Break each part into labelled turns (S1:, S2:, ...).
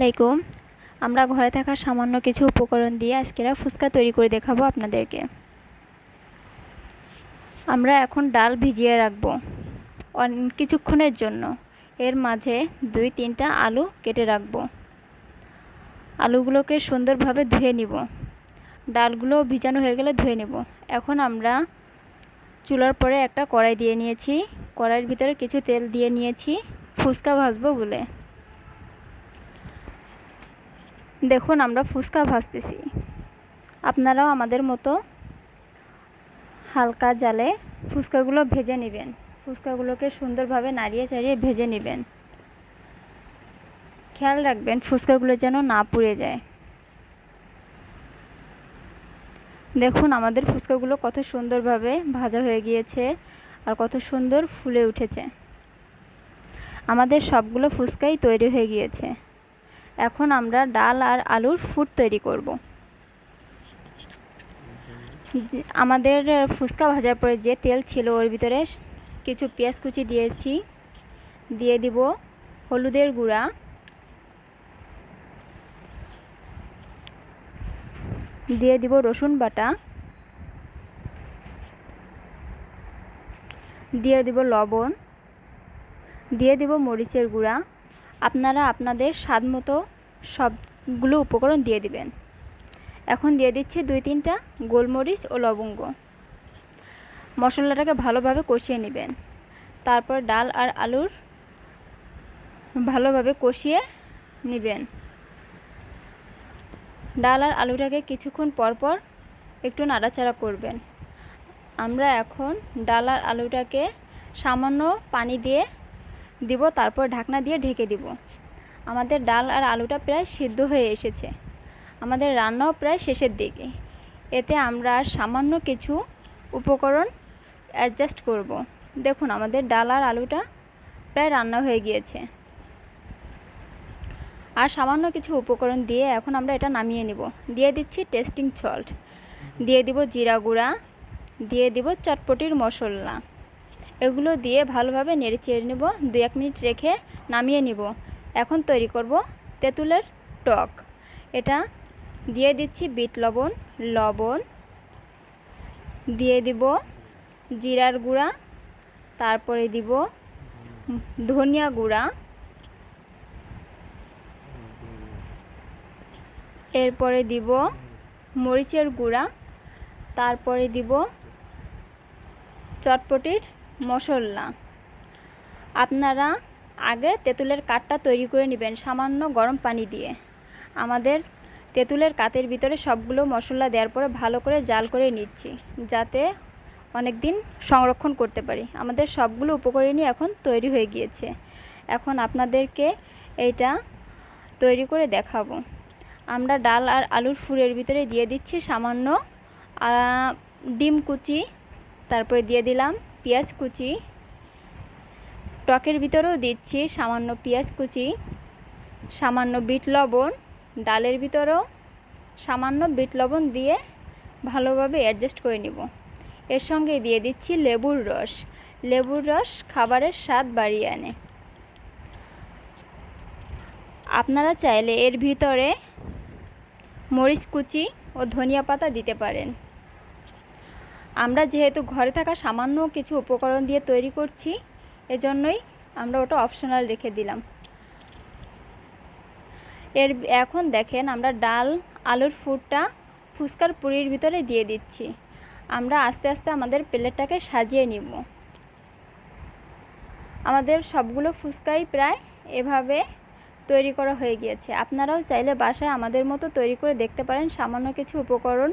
S1: আলাইকুম। আমরা ঘরে থাকা সামান্য কিছু উপকরণ দিয়ে আজকেরা ফুচকা তৈরি করে দেখাবো আপনাদেরকে। আমরা এখন ডাল ভিজিয়ে রাখব কিছুক্ষণের জন্য। এর মাঝে দুই তিনটা আলু কেটে রাখব। আলুগুলোকে সুন্দরভাবে ধুয়ে নিব। ডালগুলো ভিজানো হয়ে গেলে ধুয়ে নেব। এখন আমরা চুলার পরে একটা কড়াই দিয়ে নিয়েছি। কড়াইয়ের ভিতরে কিছু তেল দিয়ে নিয়েছি। ফুচকা ভাজবো বলে। দেখুন, আমরা ফুচকা ভাজতেছি। আপনারাও আমাদের মতো হালকা জালে ফুচকাগুলো ভেজে নেবেন। ফুচকাগুলোকে সুন্দরভাবে নাড়িয়ে চাড়িয়ে ভেজে নেবেন। খেয়াল রাখবেন, ফুচকাগুলো যেন না পুড়ে যায়। দেখুন, আমাদের ফুচকাগুলো কত সুন্দরভাবে ভাজা হয়ে গিয়েছে আর কত সুন্দর ফুলে উঠেছে। আমাদের সবগুলো ফুচকাই তৈরি হয়ে গিয়েছে। এখন আমরা ডাল আর আলুর ফুট তৈরি করব। আমাদের ফুচকা ভাজার পরে যে তেল ছিল ওর ভিতরে কিছু পেঁয়াজ কুচি দিয়েছি। দিয়ে দিব হলুদের গুঁড়া। দিয়ে দিব রসুন বাটা। দিয়ে দিব লবণ। দিয়ে দিব মরিচের গুঁড়া। আপনারা আপনাদের স্বাদ মতো সবগুলো উপকরণ দিয়ে দিবেন। এখন দিয়ে দিচ্ছি দুই তিনটা গোলমরিচ ও লবঙ্গ। মশলাটাকে ভালোভাবে কষিয়ে নেবেন। তারপর ডাল আর আলুর ভালোভাবে কষিয়ে নেবেন। ডাল আর আলুটাকে কিছুক্ষণ পর পর একটু নাড়াচাড়া করবেন। আমরা এখন ডাল আর আলুটাকে সামান্য পানি দিয়ে দিব, তারপর ঢাকনা দিয়ে ঢেকে দিব। আমাদের ডাল আর আলুটা প্রায় সিদ্ধ হয়ে এসেছে। আমাদের রান্নাও প্রায় শেষের দিকে। এতে আমরা আর সামান্য কিছু উপকরণ অ্যাডজাস্ট করব। দেখুন, আমাদের ডাল আর আলুটা প্রায় রান্না হয়ে গিয়েছে। আর সামান্য কিছু উপকরণ দিয়ে এখন আমরা এটা নামিয়ে নিব। দিয়ে দিচ্ছি টেস্টিং সল্ট দিয়ে দিব জিরা গুঁড়া। দিয়ে দিব চটপটির মশলা। এগুলো দিয়ে ভালোভাবে নেড়ে চেড়ে নেব দু এক মিনিট রেখে নামিয়ে নিব। এখন তৈরি করব তেঁতুলের টক। এটা দিয়ে দিচ্ছি বিট লবণ লবণ দিয়ে দিব জিরার গুঁড়া, তারপরে দিব ধনিয়া গুঁড়া। এরপরে দিব মরিচের গুঁড়া, তারপরে দিব চটপটির মশলা। আপনারা আগে তেঁতুলের কাঠটা তৈরি করে নেবেন সামান্য গরম পানি দিয়ে। আমাদের তেঁতুলের কাতের ভিতরে সবগুলো মশলা দেওয়ার পরে ভালো করে জাল করে নিচ্ছি, যাতে অনেক দিন সংরক্ষণ করতে পারি। আমাদের সবগুলো উপকরণই এখন তৈরি হয়ে গিয়েছে। এখন আপনাদেরকে এইটা তৈরি করে দেখাবো। আমরা ডাল আর আলুর ফুরের ভিতরে দিয়ে দিচ্ছি সামান্য ডিম কুচি, তারপরে দিয়ে দিলাম পেঁয়াজ কুচি। টকের ভিতরেও দিচ্ছি সামান্য পেঁয়াজ কুচি, সামান্য বিট লবণ, ডালের ভিতরেও সামান্য বিট লবণ দিয়ে ভালোভাবে অ্যাডজাস্ট করে নিব। এর সঙ্গে দিয়ে দিচ্ছি লেবুর রস। লেবুর রস খাবারের স্বাদ বাড়িয়ে আনে। আপনারা চাইলে এর ভিতরে মরিচ কুচি ও ধনিয়া পাতা দিতে পারেন। আমরা যেহেতু ঘরে থাকা সামান্য কিছু উপকরণ দিয়ে তৈরি করছি, এজন্যই আমরা ওটা অপশনাল রেখে দিলাম। এর এখন দেখেন আমরা ডাল, আলুর ফুটটা ফুচকার পুরির ভিতরে দিয়ে দিচ্ছি। আমরা আস্তে আস্তে আমাদের প্লেটটাকে সাজিয়ে নিব। আমাদের সবগুলো ফুচকাই প্রায় এভাবে তৈরি করা হয়ে গিয়েছে। আপনারাও চাইলে বাসায় আমাদের মতো তৈরি করে দেখতে পারেন সামান্য কিছু উপকরণ,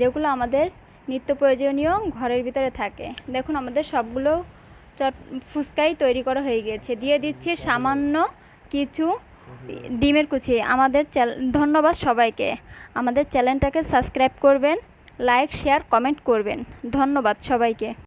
S1: যেগুলো আমাদের নিত্য প্রয়োজনীয় ঘরের ভিতরে থাকে। দেখুন, আমাদের সবগুলো চট ফুচকাই তৈরি করা হয়ে গেছে দিয়ে দিচ্ছে সামান্য কিছু ডিমের কুচি। আমাদের ধন্যবাদ সবাইকে। আমাদের চ্যানেলটাকে সাবস্ক্রাইব করবেন, লাইক, শেয়ার, কমেন্ট করবেন। ধন্যবাদ সবাইকে।